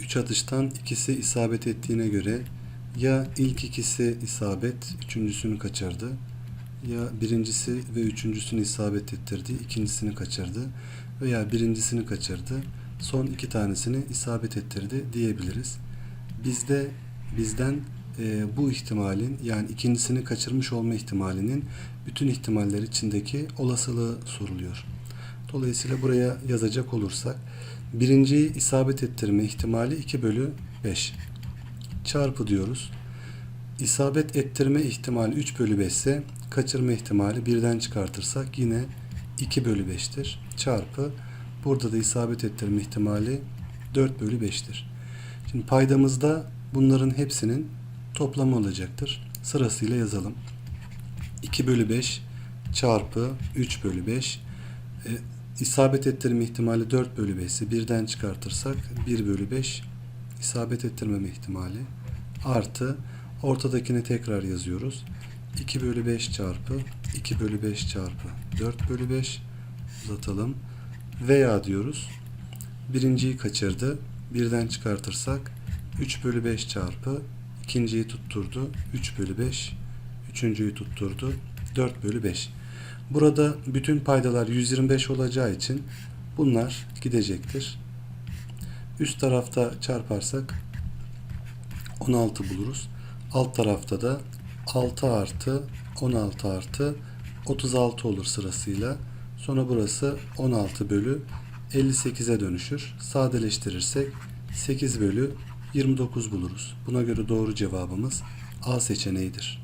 3 atıştan ikisi isabet ettiğine göre ya ilk ikisi isabet, üçüncüsünü kaçırdı ya birincisi ve üçüncüsünü isabet ettirdi, ikincisini kaçırdı veya birincisini kaçırdı, son iki tanesini isabet ettirdi diyebiliriz. Bizde bizden e, bu ihtimalin yani ikincisini kaçırmış olma ihtimalinin bütün ihtimaller içindeki olasılığı soruluyor. Dolayısıyla buraya yazacak olursak birinciyi isabet ettirme ihtimali 2 bölü 5 çarpı diyoruz. İsabet ettirme ihtimali 3 bölü 5 ise kaçırma ihtimali birden çıkartırsak yine 2 bölü 5'tir. Çarpı burada da isabet ettirme ihtimali 4 bölü 5'tir. Şimdi paydamızda bunların hepsinin toplamı olacaktır. Sırasıyla yazalım. 2 bölü 5 çarpı 3 bölü 5 e, isabet ettirme ihtimali 4 bölü 5 ise birden çıkartırsak 1 bölü 5 isabet ettirmeme ihtimali artı ortadakini tekrar yazıyoruz. 2 bölü 5 çarpı 2 bölü 5 çarpı 4 bölü 5 uzatalım. Veya diyoruz. Birinciyi kaçırdı. Birden çıkartırsak 3 bölü 5 çarpı ikinciyi tutturdu. 3 bölü 5 üçüncüyü tutturdu. 4 bölü 5. Burada bütün paydalar 125 olacağı için bunlar gidecektir. Üst tarafta çarparsak 16 buluruz. Alt tarafta da 6 artı 16 artı 36 olur sırasıyla. Sonra burası 16 bölü 58'e dönüşür. Sadeleştirirsek 8 bölü 29 buluruz. Buna göre doğru cevabımız A seçeneğidir.